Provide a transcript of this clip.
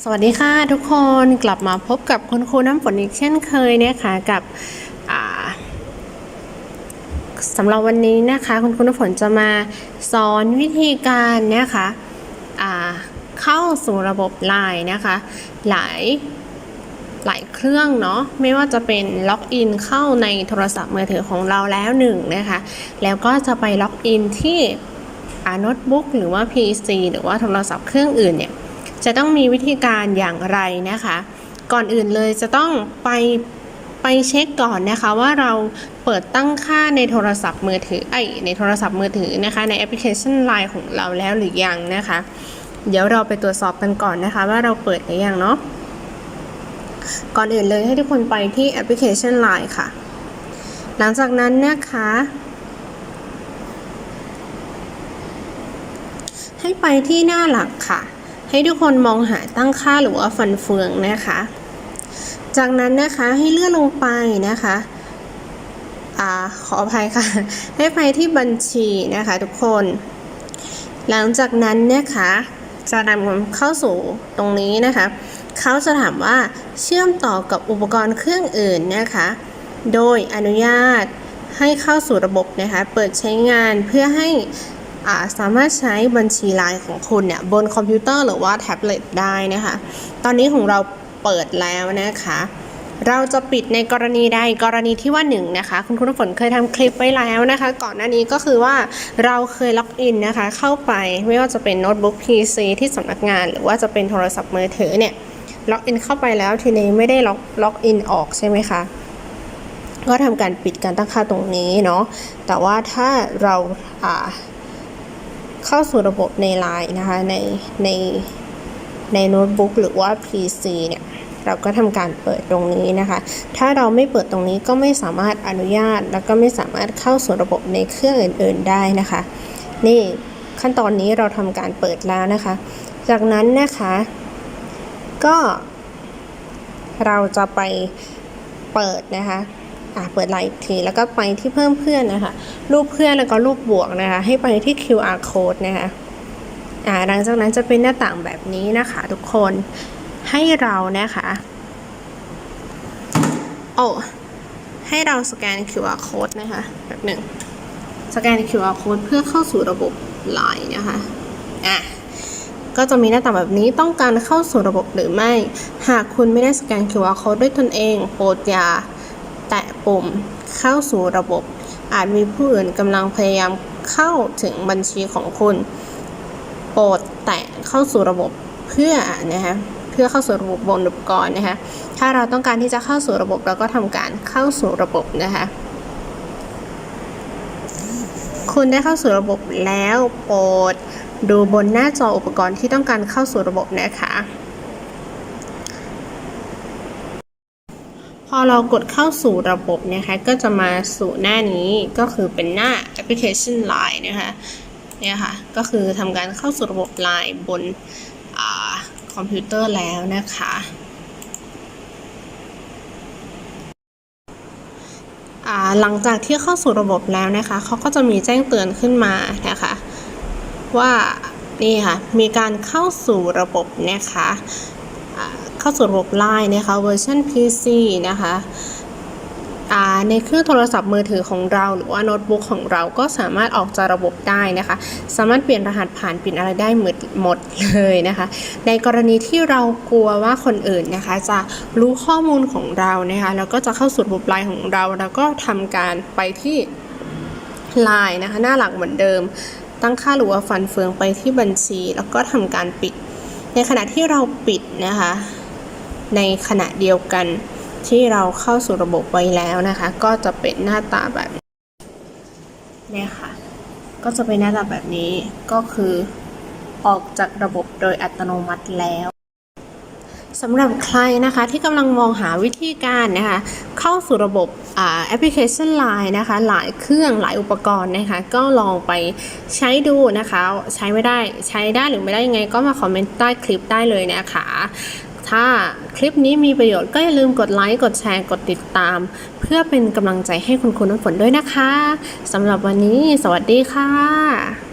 สวัสดีค่ะทุกคนกลับมาพบกับคุณครูน้ำฝนอีกเช่นเคยนะคะกับสำหรับวันนี้นะคะ คุณครูน้ำฝนจะมาสอนวิธีการนะคะอ่าเข้าสู่ระบบไลน์นะคะ หลายหลายเครื่องเนาะไม่ว่าจะเป็นล็อกอินเข้าในโทรศัพท์มือถือของเราแล้วหนึ่งนะคะแล้วก็จะไปล็อกอินที่โน้ตบุ๊กหรือว่า PC หรือว่าโทรศัพท์เครื่องอื่นเนี่ย จะต้องมีวิธีการอย่างไรนะคะ ก่อนอื่นเลยจะต้องไปไปเช็คก่อนนะคะว่าเราเปิดตั้งค่าในโทรศัพท์มือถือไอในโทรศัพท์มือถือนะคะในแอปพลิเคชัน Line ของเราแล้วหรือยังนะคะ เดี๋ยวเราไปตรวจสอบกันก่อนนะคะ ว่าเราเปิดหรือยังเนาะก่อนอื่นเลยให้ทุกคนไปที่แอปพลิเคชัน Line ค่ะ หลังจากนั้นนะคะ ให้ไปที่หน้าหลักค่ะ ให้ทุกคนมองหาตั้งค่าหรือว่าฟันเฟืองนะคะ จากนั้นนะคะให้เลื่อนลงไปนะคะอ่าขออภัยค่ะ ให้ไปที่บัญชีนะคะทุกคน หลังจากนั้นนะคะจะนำเข้าสู่ตรงนี้นะคะ เขาจะถามว่าเชื่อมต่อกับอุปกรณ์เครื่องอื่นนะคะ โดยอนุญาตให้เข้าสู่ระบบนะคะ เปิดใช้งานเพื่อให้ สามารถใช้บัญชีไลน์ของคุณเนี่ยบนคอมพิวเตอร์หรือว่าแท็บเล็ตได้นะคะ ตอนนี้ของเราเปิดแล้วนะคะ เราจะปิดในกรณีใดกรณีที่ว่าหนึ่งนะคะคุณครูน้ำฝนเคยทำคลิปไว้แล้วนะคะ ก่อนหน้านี้ก็คือว่าเราเคยล็อกอินนะคะ เข้าไปไม่ว่าจะเป็นโน้ตบุ๊ก PC ที่สำนักงาน หรือว่าจะเป็นโทรศัพท์มือถือเนี่ยล็อกอินเข้าไปแล้วทีนี้ไม่ได้ล็อกล็อกอินออกใช่ไหมคะก็ทำการปิดการตั้งค่าตรงนี้เนาะแต่ว่าถ้าเราอ่า เข้าสู่ระบบในไลน์นะคะในในในโน้ตบุ๊กหรือว่า PC เนี่ยเราก็ทำการเปิดตรงนี้นะคะ ถ้าเราไม่เปิดตรงนี้ก็ไม่สามารถอนุญาต แล้วก็ไม่สามารถเข้าสู่ระบบในเครื่องอื่น ๆ ได้นะคะ นี่ขั้นตอนนี้เราทำการเปิดแล้วนะคะ จากนั้นนะคะ ก็ เราจะไปเปิดนะคะ อะเปิดไลน์อีกทีแล้วก็ไปที่เพิ่มเพื่อนนะคะ รูปเพื่อนแล้วก็รูปบวกนะคะ ให้ไปที่ QR code นะคะอ่าหลังจากนั้นจะเป็นหน้าต่างแบบนี้นะคะ ทุกคนให้เรานะคะโอ้ให้เราสแกน QR code นะคะแบบหนึ่งสแกน QR code เพื่อเข้าสู่ระบบ Line นะคะอะก็จะมีหน้าต่างแบบนี้ต้องการเข้าสู่ระบบหรือไม่ หากคุณไม่ได้สแกน QR code ด้วยตนเอง โปรดอย่า แตะปุ่ม เข้าสู่ระบบ อาจมีผู้อื่นกำลังพยายามเข้าถึงบัญชีของคุณ โปรดแตะเข้าสู่ระบบเพื่อนะคะเพื่อเข้าสู่ระบบบนอุปกรณ์นะคะ ถ้าเราต้องการที่จะเข้าสู่ระบบเราก็ทำการเข้าสู่ระบบนะคะ คุณได้เข้าสู่ระบบแล้วโปรดดูบนหน้าจออุปกรณ์ที่ต้องการเข้าสู่ระบบนะคะ พอเรากดเข้าสู่ระบบนะคะก็จะมาสู่หน้านี้ก็คือเป็นหน้าแอปพลิเคชัน Line นะคะเนี่ยค่ะก็คือทำการเข้าสู่ระบบ Line บนอคอมพิวเตอร์แล้วนะคะ หลังจากที่เข้าสู่ระบบแล้วนะคะเขาก็จะมีแจ้งเตือนขึ้นมานะคะ ว่านี่ค่ะมีการเข้าสู่ระบบนะคะ เข้าสู่ระบบ Line นะคะเวอร์ชัน PC นะคะในเครื่องโทรศัพท์มือถือของเราหรือว่าโน้ตบุ๊กของเราก็สามารถออกจากระบบได้นะคะ สามารถเปลี่ยนรหัสผ่านเปลี่ยนอะไรได้หมดหมดเลยนะคะ ในกรณีที่เรากลัวว่าคนอื่นนะคะ จะรู้ข้อมูลของเรานะคะแล้วก็จะเข้าสู่ระบบไลน์ของเรา แล้วก็ทำการไปที่ไลน์นะคะ หน้าหลักเหมือนเดิม ตั้งค่าหรือว่าฟันเฟืองไปที่บัญชี แล้วก็ทำการปิด ในขณะที่เราปิดนะคะ ในขณะเดียวกันที่เราเข้าสู่ระบบไว้แล้วนะคะ ก็จะเป็นหน้าตาแบบนี้ค่ะ ก็จะเป็นหน้าตาแบบนี้ก็คือออกจากระบบโดยอัตโนมัติแล้วสำหรับใครนะคะที่กำลังมองหาวิธีการนะคะเข้าสู่ระบบแอปพลิเคชัน Line นะคะหลายเครื่องหลายอุปกรณ์นะคะก็ลองไปใช้ดูนะคะ ใช้ไม่ได้ใช้ได้หรือไม่ได้ยังไงก็มาคอมเมนต์ใต้คลิปได้เลยนะคะ ถ้าคลิปนี้มีประโยชน์ก็อย่าลืมกดไลค์ กดแชร์ กดติดตาม เพื่อเป็นกำลังใจให้คุณครูน้ำฝนด้วยนะคะสำหรับวันนี้ สวัสดีค่ะ